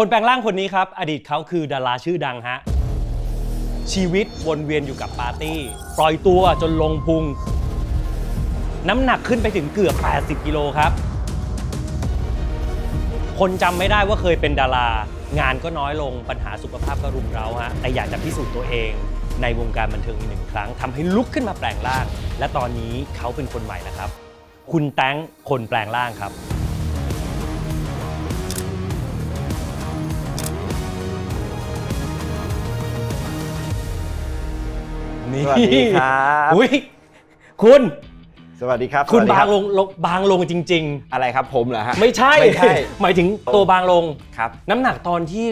คนแปลงร่างคนนี้ครับ อดีตเขาคือดาราชื่อดังฮะ ชีวิตวนเวียนอยู่กับปาร์ตี้ ปล่อยตัวจนลงพุง น้ำหนักขึ้นไปถึงเกือบ 80 กิโลครับ คนจำไม่ได้ว่าเคยเป็นดารางานก็น้อยลงปัญหาสุขภาพก็รุมเร้าฮะแต่อยากจะพิสูจน์ตัวเองในวงการบันเทิงอีกหนึ่งครั้งทำให้ลุกขึ้นมาแปลงร่าง และตอนนี้เขาเป็นคนใหม่นะครับ คุณแตงคนแปลงร่างครับ นี่สวัสดีครับอุ้ยคุณ สวัสดีครับคุณสวัสดีบารังลงลงบางลงจริง อะไรครับผมเหรอฮะ ๆ ไม่ใช่ ไม่ใช่ หมายถึงตัวบางลง ครับ น้ำหนักตอนที่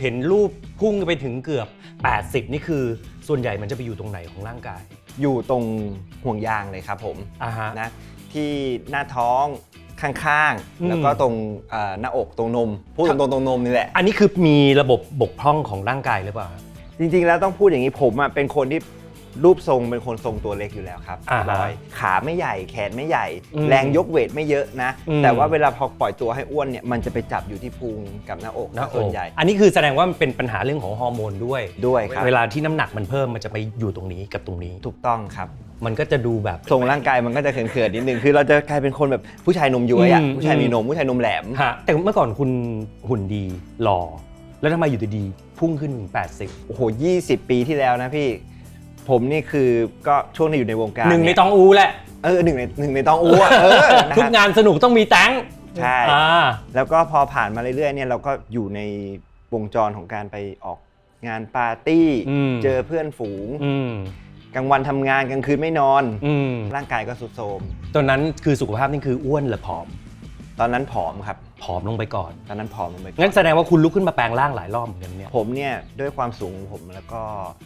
เห็นรูปพุ่งไปถึงเกือบ 80 นี่คือส่วนใหญ่มันจะไปอยู่ตรงไหนของร่างกายอยู่ตรงห่วงยางเลยครับผมอ่าฮะ นะที่หน้าท้องข้างอืม ๆ แล้วก็ตรงเอ่อหน้าอกตรงนม พูดครับตรงๆตรงนมนี่แหละ อันนี้คือมีระบบบกพร่องของร่างกายหรือเปล่า จริงๆแล้วต้องพูดอย่างนี้ผมอะเป็นคนที่ รูปทรงเป็นคนทรงตัวเล็กอยู่แล้วครับอ่าฮะร้อยขาไม่ใหญ่แขนไม่ใหญ่ อืมแรงยกเวทไม่เยอะนะ อืม แต่ว่าเวลาพอปล่อยตัวให้อ้วนเนี่ยมันจะไปจับอยู่ที่พุงกับหน้าอกหน้าอส่วนกใหญ่อันนี้คือแสดงว่ามันเป็นปัญหาเรื่องของฮอร์โมนด้วย ด้วยครับเวลาที่น้ำหนักมันเพิ่มมันจะไปอยู่ตรงนี้กับตรงนี้ ถูกต้องครับ มันก็จะดูแบบ ทรงร่างกายมันก็จะเขินๆนิดนึง คือเราจะกลายเป็นคนแบบผู้ชายนมย้วยอะอืม ผู้ชายมีนมผู้ชายนมแหลม ฮะแต่เมื่อก่อนคุณหุ่นดีหล่อ แล้วทำไมอยู่ดีๆพุ่งขึ้นถึง80 โอ้โห 20 ปีที่แล้วนะพี่ ผมนี่คือก็ช่วงที่อยู่ในวงการหนึ่งในเยตองอูแหละเออหนึ่งในหนึ่งในตองอูอะเออนะทุกฮะงานสนุกต้องมีแตงใช่ อ่าแล้วก็พอผ่านมาเรื่อยๆเนี่ยเราก็อยู่ในวงจรของการไปออกงานปาร์ตี้ อืมเจอเพื่อนฝูง อืมกลางวันทำงานกลางคืนไม่นอน อืมร่างกายก็สุดโทรมตอนนั้นคือสุขภาพนี่คืออ้วนหรือผอม ตอนนั้นผอมครับ ผอมลงไปก่อน ตอนนั้นผอมลงไปก่อนงั้นแสดงว่าคุณลุกขึ้นมาแปลงร่างหลายรอบเหมือนกันเนี่ยผมเนี่ยด้วยความสูงของผมแล้วก็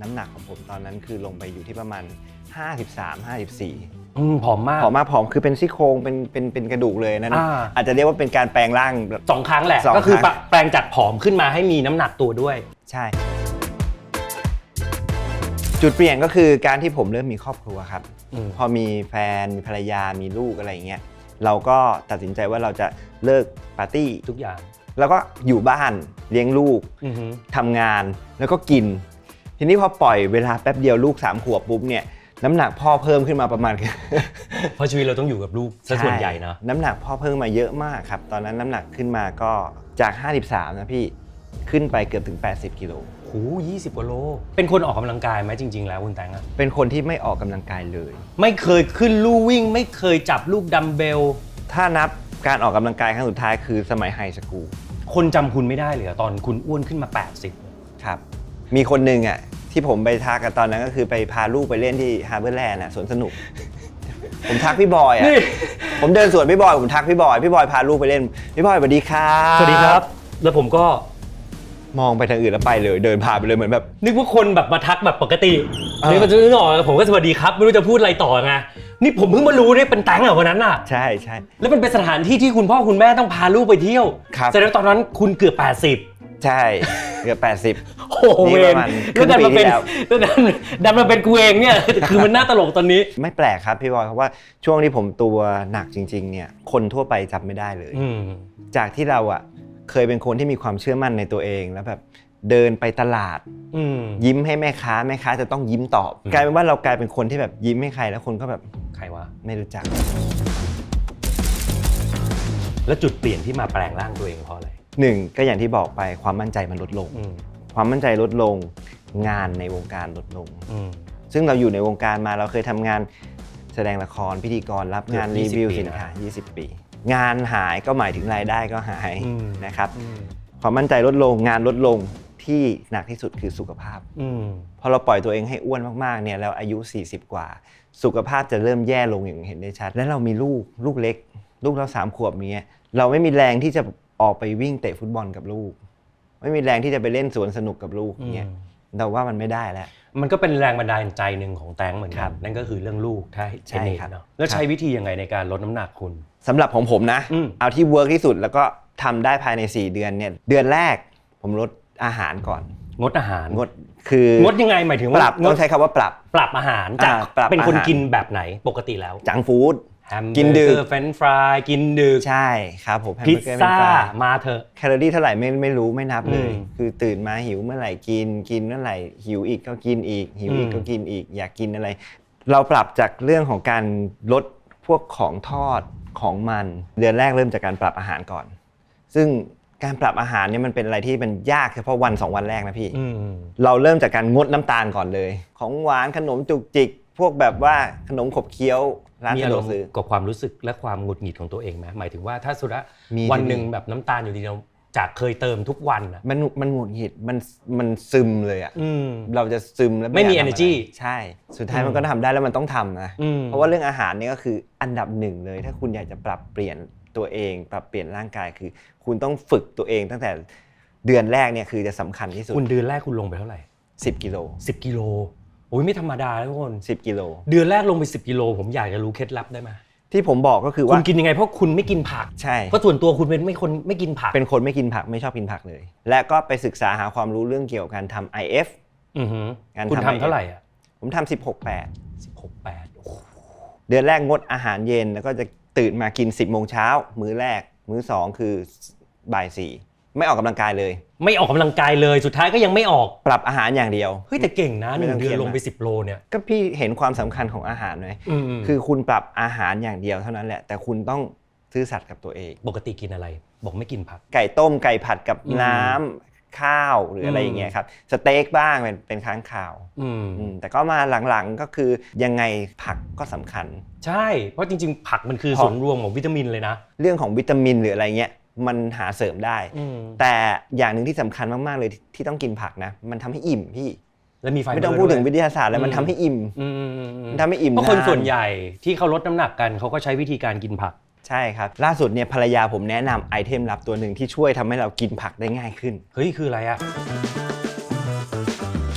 น้ำหนักของผมตอนนั้นคือลงไปอยู่ที่ประมาณ 53 54อืมผอมมาก ผอมมากผอมคือเป็นซี่โครงเป็นเป็นเป็นกระดูกเลยนั่นอ่า อาจจะเรียกว่าเป็นการแปลงร่างแบบสองครั้งแหละสองก็คือครั้ง แปลงจากผอมขึ้นมาให้มีน้ำหนักตัวด้วย ใช่ จุดเปลี่ยนก็คือการที่ผมเริ่มมีครอบครัวครับ อืม พอมีแฟนมีภรรยามีลูกอะไรอย่างเงี้ย เราก็ตัดสินใจว่าเราจะเลิกปาร์ตี้ทุกอย่าง แล้วก็อยู่บ้านเลี้ยงลูกอือฮึ ทำงานแล้วก็กิน ทีนี้พอปล่อยเวลาแป๊บเดียวลูก3ขวบปุ๊บเนี่ยน้ำหนักพ่อเพิ่มขึ้นมาประมาณ เพราะชีวิตเราต้องอยู่กับลูกซะส่วนใหญ่เนอะน้ำหนักพ่อเพิ่มมาเยอะมากครับ ตอนนั้นน้ำหนักขึ้นมาก็จาก 53 นะพี่ ขึ้นไปเกือบถึง 80 กิโลโหยี่สิบกว่าโล เป็นคนออกกำลังกายไหมจริง ๆ แล้วคุณแตงอะเป็นคนที่ไม่ออกกำลังกายเลย ไม่เคยขึ้นลู่วิ่ง ไม่เคยจับลูกดัมเบล ถ้านับการออกกำลังกายครั้งสุดท้ายคือสมัยไฮสคูลคนจำคุณไม่ได้เลยเหรอตอนคุณอ้วนขึ้นมา 80 ครับ มีคนหนึ่งอะที่ผมไปทักกันตอนนั้นก็คือไปพาลูกไปเล่นที่ฮาร์เบอร์แลนด์อะสวนสนุก ผมทักพี่บอยอะนี่ ผมเดินสวนพี่บอยผมทักพี่บอยพี่บอยพาลูกไปเล่นพี่บอยสวัสดีครับสวัสดีครับแล้วผมก็ มองไปทางอื่นแล้วไปเลย เดินผ่านไปเลยเหมือนแบบ นึกว่าคนแบบมาทักแบบปกติเออนึกว่าจะนึกออกผมก็สวัสดีครับ ไม่รู้จะพูดอะไรต่อไงนี่ผมเพิ่งมารู้เนี่ยเป็นแตงเหรอวันนั้นอะ ใช่ใช่ แล้วมันเป็นสถานที่ที่คุณพ่อคุณแม่ต้องพาลูกไปเที่ยวครับ แสดงว่าตอนนั้นคุณเกือบ 80 ใช่เกือบโอ้โหนี่เวปรระมาณแล้วดันมาเป็นครึ่งปีที่แล้ว แล้วดันดันมาเป็นกูเองเนี่ย คือมันน่าตลกตอนนี้80ไม่แปลกครับพี่บอยเพราะว่าช่วงที่ผมตัวหนักจริง ๆ เนี่ย คนทั่วไปจำไม่ได้เลย อืม จากที่เราอะ เคยเป็นคนที่มีความเชื่อมั่นในตัวเองแล้วแบบเดินไปตลาดอืมยิ้มให้แม่ค้าแม่ค้าจะต้องยิ้มตอบอืมกลายเป็นว่าเรากลายเป็นคนที่แบบยิ้มให้ใครแล้วคนก็แบบใครวะไม่รู้จัก แล้วจุดเปลี่ยนที่มาแปลงร่างตัวเองเพราะอะไรหนึ่งก็อย่างที่บอกไปความมั่นใจมันลดลงอืมความมั่นใจลดลงงานในวงการลดลงอืมซึ่งเราอยู่ในวงการมาเราเคยทำงานแสดงละครพิธีกรรับงานเกืรีอบ20วิวปีสินนะค้า 20 ปี งานหายก็หมายถึงรายได้ก็หายอืม นะครับอืมความมั่นใจลดลงงานลดลงที่หนักที่สุดคือสุขภาพ อืม พอเราปล่อยตัวเองให้อ้วนมากๆเนี่ยแล้วอายุ 40 กว่า สุขภาพจะเริ่มแย่ลงอย่างเห็นได้ชัด และเรามีลูกลูกเล็ก ลูกเราสามขวบเนี้ยเราไม่มีแรงที่จะออกไปวิ่งเตะฟุตบอลกับลูก ไม่มีแรงที่จะไปเล่นสวนสนุกกับลูกเนี่ยเราว่ามันไม่ได้แล้ว มันก็เป็นแรงบันดาลใจหนึ่งของแตงเหมือนครักันบนั่นก็คือเรื่องลูกถ้าใช่เทนนิสครับ เนาะแล้วครับใช้วิธียังไงในการลดน้ำหนักคุณ สำหรับของผมนะ อืม เอาที่เวิร์กที่สุดแล้วก็ทำได้ภายใน 4 เดือนเนี่ย เดือนแรกผมลดอาหารก่อน งดอาหารงดคืองดยังไงหมายถึงปว่ารับงต้อดงใช้คำว่าปรับ ปรับอาหารจากอ่าปรับเป็นคนอาหาร กินแบบไหนปกติแล้ว จังฟู้ด แฮมกินเบอดึร์กเกอร์เฟรนช์ฟรายกินดึก ใช่ครับผมพิซแฮมเบอร์เกอร์ซ่าเป็นปลมาเถอะ แคลอรี่เท่าไหร่ไม่ไม่รู้ไม่นับเลย อืมคือตื่นมาหิวเมื่อไหร่กิน กินเมื่อไหร่หิวอีกก็กินอีก หิวอีกอืม ก็กินอีก อยากกินอะไร เราปรับจากเรื่องของการลดพวกของทอดของมัน เดือนแรกเริ่มจากการปรับอาหารก่อน ซึ่งการปรับอาหารเนี่ยมันเป็นอะไรที่มันยากเฉพาะวันสองวันแรกนะพี่ อืม เราเริ่มจากการงดน้ำตาลก่อนเลย ของหวานขนมจุกจิก พวกแบบว่าขนมขบเคี้ยว ร้านมีสะอาดรวกมณ์ซื้อ กับความรู้สึกและความหงุดหงิดของตัวเองไหมหมายถึงว่าถ้าสุดละมีวันมีหนึ่งแบบน้ำตาลอยู่ดีเราจากเคยเติมทุกวันอะมันมันหงุดหงิดมันมันซึมเลยอะอืม เราจะซึมแล้วไม่มีอยากทำะร energy ใช่ สุดท้ายอืมมันก็ทำได้แล้วมันต้องทำนะอืม เพราะว่าเรื่องอาหารเนี่ยก็คืออันดับหนึ่งเลย ถ้าคุณอยากจะปรับเปลี่ยนตัวเอง ปรับเปลี่ยนร่างกายคือ คุณต้องฝึกตัวเองตั้งแต่เดือนแรกเนี่ยคือจะสำคัญที่สุดคุณเดือนแรกคุณลงไปเท่าไหร่ 10กิโลสิบกิโล โอ้ยไม่ธรรมดานะทุกคน 10 กิโล เดือนแรกลงไป 10 กิโล ผมอยากจะรู้เคล็ดลับได้ไหมที่ผมบอกก็คือคุว่าณกินยังไงเพราะคุณไม่กินผัก ใช่ เพราะส่วนตัวคุณเป็นไม่คนไม่กินผักเป็นคนไม่กินผักไม่ชอบกินผักเลย และก็ไปศึกษาหาความรู้เรื่องเกี่ยวกับการทำ IF อือหือการคุณทำทำเท่าไหร่อะผมทำ16 8สิบหกแปดโอ้โหเดือนแรกงดอาหารเย็น แล้วก็จะตื่นมากิน 10โมงเช้ามื้อแรก มื้อ2คือบ่ายสี่ ไม่ออกกำลังกายเลย ไม่ออกกำลังกายเลยสุดท้ายก็ยังไม่ออก ปรับอาหารอย่างเดียว เฮ้ยแต่เก่งนะหไม่นึ่ต้งองเดือนเครียดลงไปมาก10 โลเนี่ยก็พี่เห็นความสำคัญของอาหารไหมอืมคือคุณปรับอาหารอย่างเดียวเท่านั้นแหละ แต่คุณต้องซื่อสัตย์กับตัวเอง ปกติกินอะไร บอกไม่กินผัก ไก่ต้มไก่ผัดกับอืมน้ำข้าวหรืออะไรอืมอย่างเงี้ยครับสเต็กบ้างเป็นเป็นครั้งข่าวอืมอืมแต่ก็มาหลังๆก็คือยังไงผักก็สำคัญ ใช่ เพราะจริง ๆ ผักมันคือเพราะส่วนรวมของวิตามินเลยนะ เรื่องของวิตามินหรืออะไรเงี้ย มันหาเสริมได้อืมแต่อย่างหนึ่งที่สำคัญมากๆเลยที่ที่ต้องกินผักนะ มันทำให้อิ่มพี่แล้วมีไฟเบอร์ไม่ต้องพูดถึงวยวิทยาศาสตร์แล้วมันอืมทำให้อิ่มอืมอืมอืมอืมมันทำให้อิ่มเพราะคนนส่วนใหญ่ที่เขาลดน้ำหนักกันเขาก็ใช้วิธีการกินผักใช่ครับ ล่าสุดเนี่ยภรรยาผมแนะนำไอเทมลับตัวหนึ่งที่ช่วยทำให้เรากินผักได้ง่ายขึ้นเฮ้ยคืออะไรอะ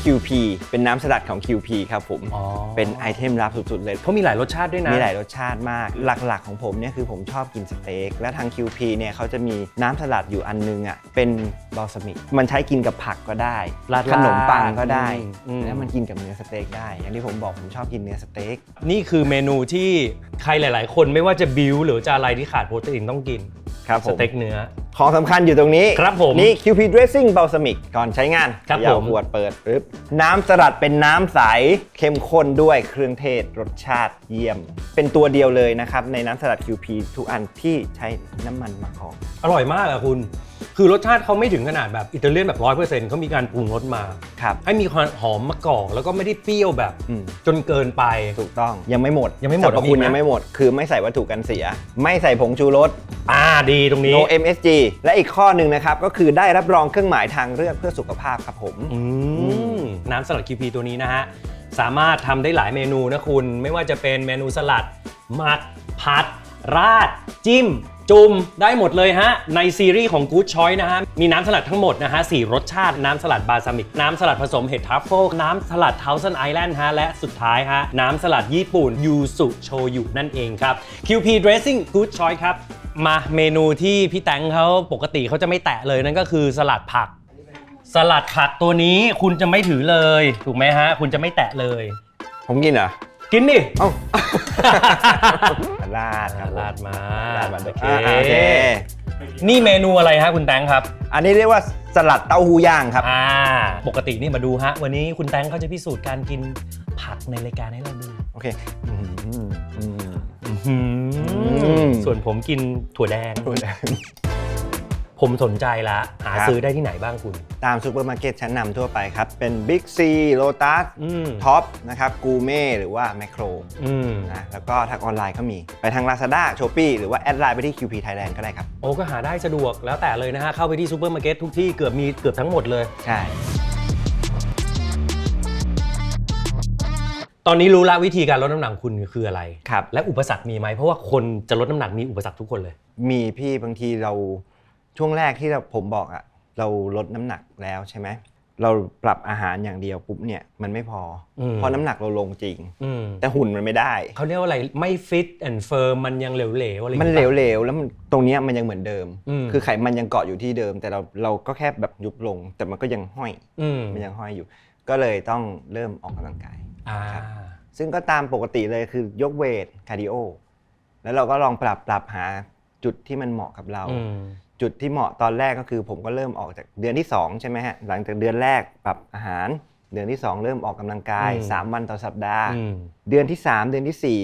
QP เป็นน้ำสลัดของ QP ครับผม อ๋อเป็นไอเทมลับสุดๆเลย เขามีหลายรสชาติด้วยนะ มีหลายรสชาติมาก หลักๆของผมเนี่ยคือผมชอบกินสเต็ก และทาง QP เนี่ยเขาจะมีน้ำสลัดอยู่อันนึงอะ เป็นบอลซามิก มันใช้กินกับผักก็ได้ราดขนมปังก็ได้อืมอืม แล้วมันกินกับเนื้อสเต็กได้ อย่างที่ผมบอกผมชอบกินเนื้อสเต็ก นี่คือเมนูที่ใครหลาย ๆ คนไม่ว่าจะบิวหรือจะอะไรที่ขาดโปรตีนต้องกิน ครับผสมเต็กเนื้อ ของสำคัญอยู่ตรงนี้ครับผมนี่ QP Dressing Balsamic ก่อนใช้งานครับเขย่าผมขวดเปิดปึ๊บน้ำสลัดเป็นน้ำใสเข้มข้นด้วยเครื่องเทศรสชาติเยี่ยม เป็นตัวเดียวเลยนะครับ ในน้ำสลัด QP ทุกอันที่ใช้น้ำมันมะกอกอร่อยมากอะคุณ คือรสชาติเขาไม่ถึงขนาดแบบอิตาเลียนแบบร้อยเปอร์เซ็นต์เขามีการปรุงรสมาครับให้มีความหอมมะกอกแล้วก็ไม่ได้เปรี้ยวแบบอืม จนเกินไป ถูกต้องยังไม่หมดยังไม่หมดสรรพคุณมีไหม ยังไม่หมด คือไม่ใส่วัตถุกันเสีย ไม่ใส่ผงชูรส อ่าดีตรงนี้ no MSG และอีกข้อหนึ่งนะครับ ก็คือได้รับรองเครื่องหมายทางเลือกเพื่อสุขภาพครับผม อืมน้ำสลัดคิวพีตัวนี้นะฮะ สามารถทำได้หลายเมนูนะคุณ ไม่ว่าจะเป็นเมนูสลัดหมักผัด ราด จิ้ม จุ่มได้หมดเลยฮะ ในซีรีส์ของ Good Choice นะฮะ มีน้ำสลัดทั้งหมดนะฮะสี่รสชาติน้ำสลัดบาซามิก น้ำสลัดผสมเห็ดทัฟเฟิลน้ำสลัดเทาซันไอแลนด์ฮะ และสุดท้ายฮะ น้ำสลัดญี่ปุ่นยูสุโชยุนั่นเองครับ QP Dressing Good Choice ครับ มาเมนูที่พี่แตงเขาปกติเขาจะไม่แตะเลยนั่นก็คือสลัดผัก สลัดผักตัวนี้คุณจะไม่ถือเลย ถูกไหมฮะ คุณจะไม่แตะเลย ผมกินเหรอ กินดิ เอ้า ราดครับผมลาดมาราดมาโอเค อ่าโอเค นี่เมนูอะไรฮะคุณแตงครับ อันนี้เรียกว่าสลัดเต้าหู้ย่างครับ อ่า ปกตินี่มาดูฮะ วันนี้คุณแตงเขาจะพิสูจน์การกินผักในรายการให้เราดู โอเคอืมอืมอืมอื้อหือมส่วนผมกินถั่วแดง ผมสนใจละหาครับ ซื้อได้ที่ไหนบ้างคุณ ตามซูเปอร์มาร์เก็ตชั้นนำทั่วไปครับ เป็น Big C Lotus อืมท็อปนะครับกูเม่หรือว่า Macro อืมนะแล้วก็ทางออนไลน์ก็มี ไปทาง Lazada Shopee หรือว่าแอดไลน์ไปที่ QP Thailand ก็ได้ครับ โอ้ก็หาได้สะดวกแล้วแต่เลยนะฮะ เข้าไปที่ซูเปอร์มาร์เก็ตทุกที่เกือบมีเกือบทั้งหมดเลย ใช่ ตอนนี้รู้ละวิธีการลดน้ำหนักคุณคืออะไร ครับ และอุปสรรคมีไหมเพราะว่าคนจะลดน้ำหนักมีอุปสรรคทุกคนเลย มีพี่บางทีเรา ช่วงแรกที่เราผมบอกอะเราลดน้ำหนักแล้วใช่ไหมเราปรับอาหารอย่างเดียวปุ๊บเนี่ยมันไม่พออมเพราะน้ำหนักเราลงจริงอืมแต่หุ่นมันไม่ได้เขาเรียกว่าอะไรไม่ฟิตแอนด์เฟิร์มมันยังเหลวๆอะไรอย่างมันงี้ปะเหลวๆแล้วมันตรงเนี้ยมันยังเหมือนเดิมอืมคือไขมันยังเกาะอยู่ที่เดิม แต่เราเราก็แค่แบบยุบลง แต่มันก็ยังห้อยอืมมันยังห้อยอยู่ ก็เลยต้องเริ่มออกกำลังกายอ่าซึ่งก็ตามปกติเลยคือยกเวทคาร์ดิโอแล้วเราก็ลองปรับปรับหาจุดที่มันเหมาะกับเราอืม จุดที่เหมาะตอนแรกก็คือ ผมก็เริ่มออกจากเดือนที่สองใช่ไหมฮะหลังจากเดือนแรกปรับอาหาร เดือนที่สองเริ่มออกกำลังกายอืมสามวันต่อสัปดาห์อืมเดือนที่สามเดือนที่สี่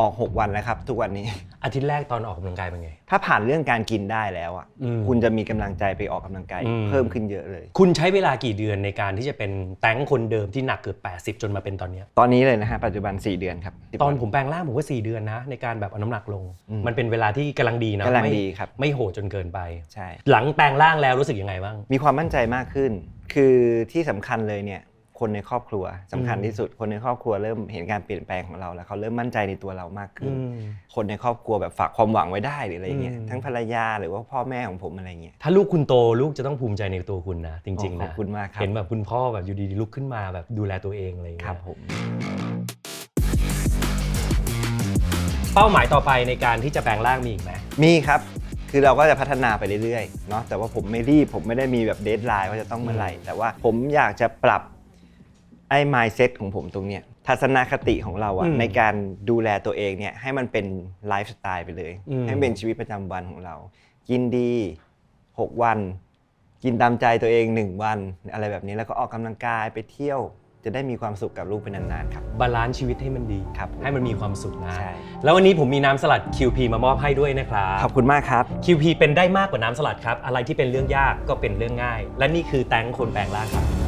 ออกหกวันแล้วครับ ทุกวันนี้ อาทิตย์แรกตอนออกกำลังกายเป็นไง ถ้าผ่านเรื่องการกินได้แล้วอะอืมคุณจะมีกำลังใจไปออกกำลังกายอืม เพิ่มขึ้นเยอะเลย คุณใช้เวลากี่เดือนในการที่จะเป็นแตงคนเดิมที่หนักเกือบ80 จนมาเป็นตอนเนี้ยตอนนี้เลยนะฮะปัจจุบัน 4 เดือนครับ ตอนผมแปลงร่างผมก็4เดือนนะ ในการแบบเอาน้ำหนักลง อืม มันเป็นเวลาที่กำลังดีนะกำลังไม่ดีครับ ไม่โหดจนเกินไป ใช่ หลังแปลงร่างแล้วรู้สึกยังไงบ้าง มีความมั่นใจมากขึ้น คือที่สำคัญเลยเนี่ย คนในครอบครัวสำคัญที่สุดคนในครอบครัวเริ่มเห็นการเปลี่ยนแปลงของเราแล้วเขาเริ่มมั่นใจในตัวเรามากขึ้น คนในครอบครัวแบบฝากความหวังไว้ได้หรืออะไรเงี้ยอืมทั้งภรรยาหรือว่าพ่อแม่ของผมอะไรเงี้ยถ้าลูกคุณโตลูกจะต้องภูมิใจในตัวคุณนะจริงๆขอนะบคุณมากครับเห็นแบบคุณพ่อแบบอยู่ดีๆลุกขึ้นมาแบบดูแลตัวเองอะไรอย่างคเงี้รับยผมเป้าหมายต่อไปในการที่จะแปลงร่างมีอีกไหมมีครับคือเราก็จะพัฒนาไปเรื่อยๆ เนาะแต่ว่าผมไม่รีบ ผมไม่ได้มีแบบเดทไลน์ว่าจะต้องเมื่อไหร่ แต่ว่าผมอยากจะปรับ ไอ้ mindset ของผมตรงเนี้ยทัศนคติของเราอะอืมในการดูแลตัวเองเนี่ยให้มันเป็นไลฟ์สไตล์ไปเลย อืม ให้มันเป็นชีวิตประจำวันของเรา กินดี 6 วัน กินตามใจตัวเอง 1 วัน อะไรแบบนี้แล้วก็ออกกำลังกายไปเที่ยว จะได้มีความสุขกับลูกเป็นนานๆครับ บาลานซ์ชีวิตให้มันดี ครับผมให้มันมีความสุขนะ ใช่ แล้ววันนี้ผมมีน้ำสลัด QP มามอบให้ด้วยนะครับ ขอบคุณมากครับ QP เป็นได้มากกว่าน้ำสลัดครับ อะไรที่เป็นเรื่องยากก็เป็นเรื่องง่าย และนี่คือแตงคนแปลงร่างครับ